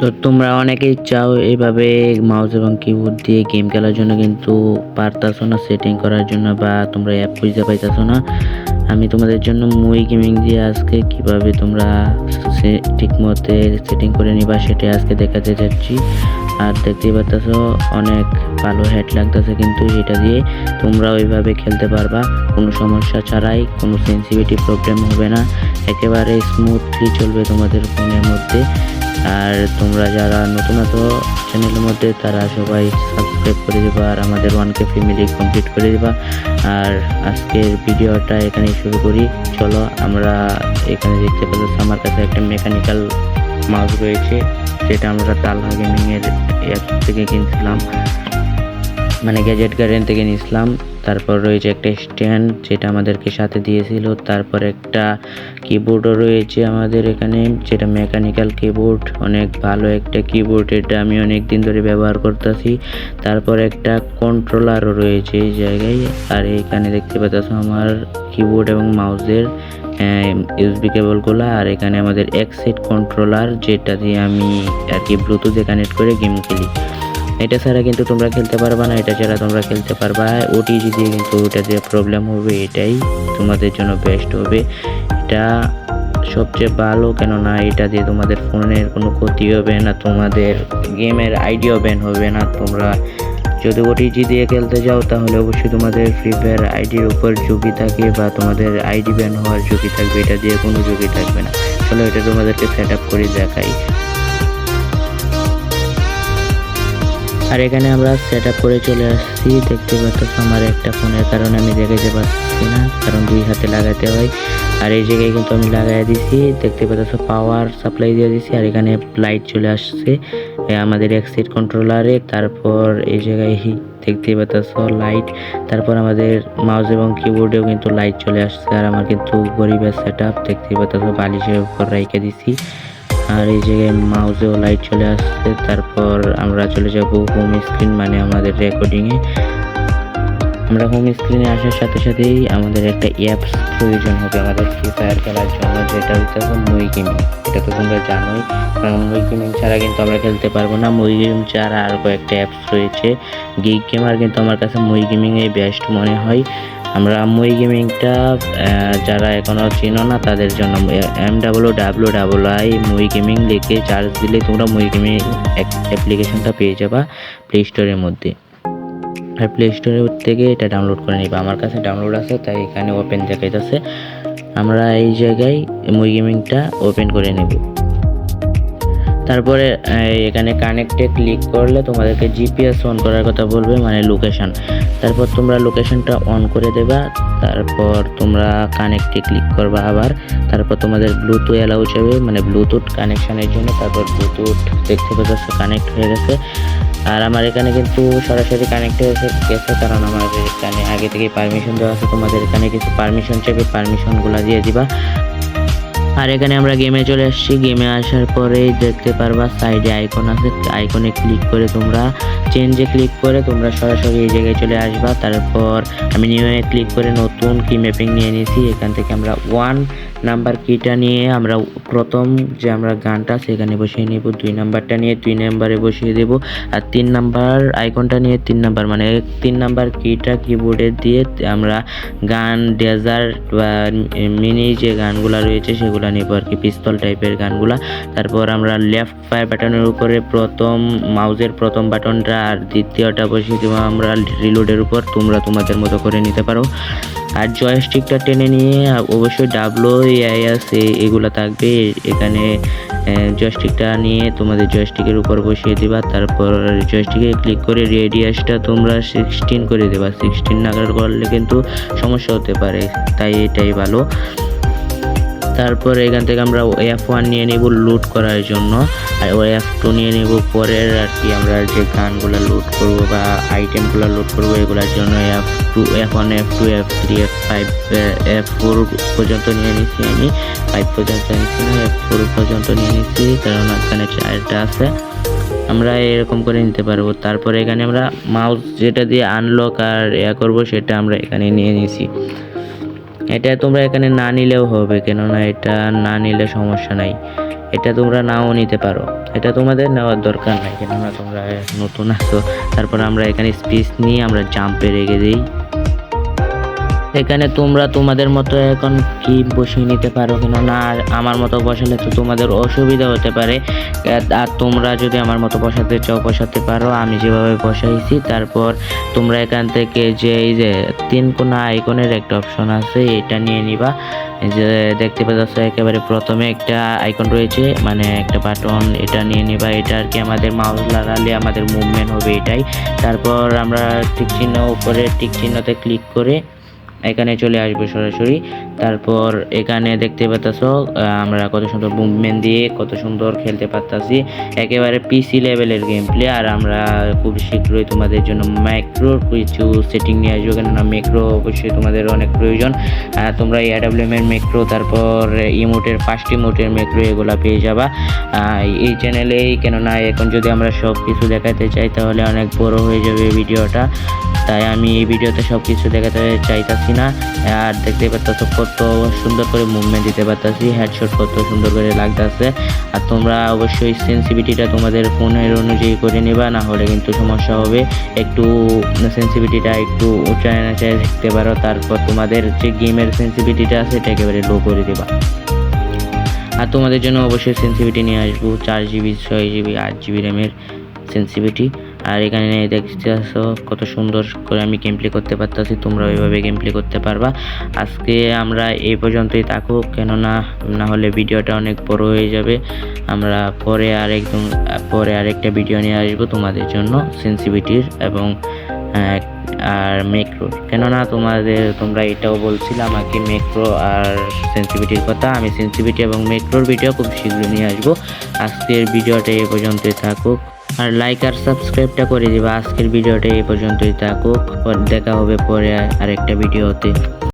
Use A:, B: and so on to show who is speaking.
A: তো তোমরা অনেকেই চাও এইভাবে মাউস এবং কিবোর্ড দিয়ে গেম খেলার জন্য, কিন্তু পারতাছো না সেটিং করার জন্য বা তোমরা অ্যাপ খুঁজতে পাইতাছো না। আমি তোমাদের জন্য মুই গেমিং দিয়ে আজকে কীভাবে তোমরা সে ঠিক মতে সেটিং করে নিবা সেটা আজকে দেখাতে যাচ্ছি। আর দেখতেই পাচ্ছ অনেক ভালো হেড লাগতেছে কিন্তু এটা দিয়ে তোমরা ওইভাবে খেলতে পারবা। কোনো সমস্যা ছাড়াই, কোনো সেন্সিভিটি প্রবলেম হবে না। একেবারে স্মুথলি চলবে তোমাদের ফোনের মধ্যে। আর তোমরা যারা নতুন আছো চ্যানেলের মধ্যে, তারা সবাই সাবস্ক্রাইব করে দিবা আর আমাদের ওয়ান কে ফ্যামিলি কমপ্লিট করে দিবা। আর আজকের ভিডিওটা এখানেই শুরু করি। চলো, আমরা এখানে দেখতে পাচ্ছি আমার কাছে একটা মেকানিক্যাল মাউস রয়েছে, যেটা আমরা তালহা গেমিংয়ের অ্যাপ থেকে কিনছিলাম। মানে গ্যাজেট গার্ডেন থেকে নিয়েছিলাম। তারপর রয়েছে একটা স্ট্যান্ড যেটা আমাদেরকে সাথে দিয়েছিল। তারপর একটা কিবোর্ডও রয়েছে আমাদের এখানে, যেটা মেকানিক্যাল কিবোর্ড অনেক ভালো একটা কিবোর্ড এটা আমি অনেক দিন ধরে ব্যবহার করতেছি। তারপর একটা কন্ট্রোলারও রয়েছে এই জায়গায়। আর এখানে দেখতে পাচ্ছ আমার কিবোর্ড এবং মাউসের ইউএসবি কেবলগুলো আর এখানে আমাদের এক সেট কন্ট্রোলার যেটা দিয়ে আমি আর কি ব্লুটুথে কানেক্ট করে গেম খেলি। এটা ছাড়া কিন্তু তোমরা খেলতে পারবা না, এটা ছাড়া তোমরা খেলতে পারবা। ওটিজি দিয়ে কিন্তু ওটা দিয়ে প্রবলেম হবে, এটাই তোমাদের জন্য বেস্ট হবে। এটা সবচেয়ে ভালো, কেননা এটা দিয়ে তোমাদের ফোনের কোনো ক্ষতি হবে না, তোমাদের গেমের আইডিয়াও ব্যান হবে না। তোমরা যদি ওটিজি দিয়ে খেলতে যাও, তাহলে অবশ্যই তোমাদের ফ্রি ফায়ার আইডির উপর ঝুঁকি থাকে বা তোমাদের আইডি ব্যান হওয়ার ঝুঁকি থাকবে, এটা দিয়ে কোনো ঝুঁকি থাকবে না। তাহলে এটা তোমাদেরকে সেট আপ করে দেখাই। আর এখানে আমরা সেট আপ করে চলে আসছি। দেখতে পাচ্ছ আমার একটা ফোনের কারণে আমি দেখে দেখাতে পারছি না, কারণ দুই হাতে লাগাতে হয়। আর এই জায়গায় কিন্তু আমি লাগাই দিছি। দেখতে পাচ্ছ পাওয়ার সাপ্লাই দিয়ে দিছি। আর এখানে লাইট চলে আসছে। আমাদের এক্সিট কন্ট্রোলারে তারপর এই জায়গায় দেখতে পাচ্ছ লাইট তারপর আমাদের মাউস এবং কিবোর্ডেও কিন্তু লাইট চলে আসছে। আর আমার কিন্তু গরিবের সেট আপ দেখতে পাচ্ছ বালিশের উপর রেখে দিছি। আর এই জায়গায় মাউসেও লাইট চলে আসছে। তারপর আমরা চলে যাব হোম স্ক্রিন মানে আমাদের রেকর্ডিংয়ে আমরা হোম স্ক্রিনে আসার সাথে সাথেই আমাদের একটা অ্যাপস প্রয়োজন হবে আমাদের ফ্রি ফায়ার খেলার জন্য, যেটা হচ্ছে মই গেমিং এটা তো তোমরা জানোই, কারণ মই গেমিং ছাড়া কিন্তু আমরা খেলতে পারব না। মই গেমিং ছাড়া আর কয়েকটা অ্যাপস রয়েছে। গিগ গেমার কিন্তু আমার কাছে মই গেমিংয়ে বেস্ট মনে হয়। আমরা মুই গেমিংটা যারা এখনও চিনো না তাদের জন্য M W W double I মুই গেমিং লিখে চার্জ দিলে তোমরা মুই গেমিং অ্যাপ্লিকেশনটা পেয়ে যাবা প্লে স্টোরের মধ্যে। আর প্লে স্টোরের থেকে এটা ডাউনলোড করে নিবা। আমার কাছে ডাউনলোড আছে, তাই এখানে ওপেন দেখাইতেছে। আমরা এই জায়গায় মুই গেমিংটা ওপেন করে নেব। তারপরে এখানে কানেক্টে ক্লিক করলে তোমাদেরকে জিপিএস অন করার কথা বলবে মানে লোকেশন তারপর তোমরা লোকেশনটা অন করে দেবা, তারপর তোমরা কানেক্টে ক্লিক করবা আবার। তারপর তোমাদের ব্লুটুথ অ্যালাউ যাবে মানে ব্লুটুথ কানেকশানের জন্য। তারপর ব্লুটুথ দেখতে পাচ্ছ কানেক্ট হয়ে গেছে। আর আমার এখানে কিন্তু সরাসরি কানেক্ট হয়ে গেছে, কারণ আমার এখানে আগে থেকে পারমিশন দেওয়া আছে। তোমাদের এখানে কিছু পারমিশন চাইবে পারমিশনগুলো দিয়ে দিবা। আর এখানে আমরা গেমে চলে আসছি। গেমে আসার পরে দেখতে পারবা সাইডে আইকন আছে। আইকনে ক্লিক করে তোমরা চেঞ্জে ক্লিক করে তোমরা সরাসরি এই জায়গায় চলে আসবা। তারপর আমি নিউ ক্লিক করে নতুন কি ম্যাপিং নিয়ে নিয়েছি এখান থেকে আমরা ওয়ান নাম্বার কিটা নিয়ে আমরা প্রথম যে আমরা গানটা, সেখানে বসিয়ে নেব। দুই নাম্বারটা নিয়ে দুই নাম্বারে বসিয়ে দেব। আর তিন নাম্বার আইকনটা নিয়ে তিন নাম্বার মানে তিন নাম্বার কিটা কিবোর্ডে দিয়ে আমরা গান ডেজার্ট বা মিনি যে গানগুলো রয়েছে, সেগুলো নেব আর কি পিস্তল টাইপের গানগুলা। তারপর আমরা লেফট ফায়ার বাটনের উপরে প্রথম মাউজের প্রথম বাটনটা আর দ্বিতীয়টা বসিয়ে দেবো আমরা রিলোডের উপর। তোমরা তোমাদের মতো করে নিতে পারো। আর জয়স্টিকটা টেনে নিয়ে অবশ্যই ডাবলো এআইএস এগুলো থাকবে। এখানে জয়স্টিকটা নিয়ে তোমাদের জয়স্টিকের উপর বসিয়ে দেবা। তারপর জয়স্টিকে ক্লিক করে রেডিয়াসটা তোমরা সিক্সটিন করে দেবা। সিক্সটিন নাগার করলে কিন্তু সমস্যা হতে পারে। তাই এটাই ভালো। তারপর এখান থেকে আমরা এফ ওয়ান নিয়ে নেব লুট করার জন্য। আর ও এফ টু নিয়ে নেব পরের আর কি আমরা যে গানগুলো লুট করব বা আইটেমগুলো লুট করব, এগুলোর জন্য F two F one F two F three F five F four পর্যন্ত নিয়ে নিচ্ছি আমি। ফাইভ পর্যন্ত নিচ্ছি না এফ ফোর পর্যন্ত নিয়ে নিচ্ছি কারণ এখানে চারটা আছে। আমরা এরকম করে নিতে পারব। তারপরে এখানে আমরা মাউস যেটা দিয়ে আনলক আর ইয়া করব, সেটা আমরা এখানে নিয়ে নিছি। এটা তোমরা এখানে না নিলেও হবে, কেননা এটা না নিলে সমস্যা নাই। এটা তোমরা নাও নিতে পারো। এটা তোমাদের নেওয়ার দরকার নাই, কেননা তোমরা নতুন আছো। তারপর আমরা এখানে স্পিচ নিয়ে আমরা জাম্পে রেখে দিই এখানে তোমরা তোমাদের মতো এখন কি বসিয়ে নিতে পারো কেননা আর আমার মতো বসালে তো তোমাদের অসুবিধা হতে পারে। আর তোমরা যদি আমার মতো বসাতে চাও, বসাতে পারো। আমি যেভাবে বসাইছি, তারপর তোমরা এখান থেকে যে, এই যে তিন কোনা আইকনের একটা অপশন আছে, এটা নিয়ে নিবা। যে দেখতে পাচ্ছ, একেবারে প্রথমে একটা আইকন রয়েছে মানে একটা বাটন, এটা নিয়ে নিবা। এটা আর কি আমাদের মাউস লাগালে আমাদের মুভমেন্ট হবে এটাই। তারপর আমরা টিক চিহ্ন উপরে, টিক চিহ্নতে ক্লিক করে এখানে চলে আসবে সরাসরি। তারপর এখানে দেখতে পাচ্ছ আমরা কত সুন্দর মুভমেন্ট দিয়ে কত সুন্দর খেলতে পারতাছি। একেবারে পিসি লেভেলের গেম প্লে আর আমরা খুব শীঘ্রই তোমাদের জন্য ম্যাক্রোর কিছু সেটিং নিয়ে আসব। কেননা ম্যাক্রো অবশ্যই তোমাদের অনেক প্রয়োজন। তোমরা এডাব্লিউএম এর ম্যাক্রো তারপর ইমোটের পাঁচটি ইমোটের ম্যাক্রো এগুলা পেয়ে যাবা। এই চ্যানেলেই কেননা এখন যদি আমরা সব কিছু দেখাতে চাই, তাহলে অনেক বড় হয়ে যাবে ভিডিওটা তাই আমি এই ভিডিওতে সব কিছু দেখাতে চাইতাছি না। আর দেখতে পাচ্ছ কত সুন্দর করে মুভমেন্ট দিতে পারতাছি হেডশট কত সুন্দর করে লাগতেছে। আর তোমরা অবশ্যই সেন্সিভিটিটা তোমাদের ফোনের অনুযায়ী করে নিবা, না হলে কিন্তু সমস্যা হবে। একটু সেন্সিভিটিটা একটু উঁচায় নাচায় দেখতে পারো, তারপর তোমাদের যে গেমের সেন্সিভিটিটা আছে এটা একেবারে লো করে দিবা। আর তোমাদের জন্য অবশ্যই সেন্সিভিটি নিয়ে আসব, চার জিবি ছয় জিবি আট জিবি র্যামের সেন্সিভিটি আর এখানে দেখতে আসো, কত সুন্দর করে আমি গেম প্লে করতে পারতাছি তোমরা ওইভাবে গেম প্লে করতে পারবা। আজকে আমরা এই পর্যন্তই থাকুক, কেননা না হলে ভিডিওটা অনেক বড় হয়ে যাবে। আমরা পরে আর একদম, পরে আরেকটা ভিডিও নিয়ে আসব তোমাদের জন্য সেন্সিভিটির এবং আর মেক্রোর কেননা তোমাদের, তোমরা এটাও বলছিলে আমাকে মেক্রো আর সেন্সিভিটির কথা, আমি সেন্সিভিটি এবং মেক্রোর ভিডিও খুব শীঘ্রই নিয়ে আসব। আজকের ভিডিওটা এই পর্যন্তই থাকুক। আর লাইক আর সাবস্ক্রাইবটা করে দিবা। আজকের ভিডিওটা এই পর্যন্তই থাকুক। দেখা হবে পরে আরেকটা ভিডিওতে।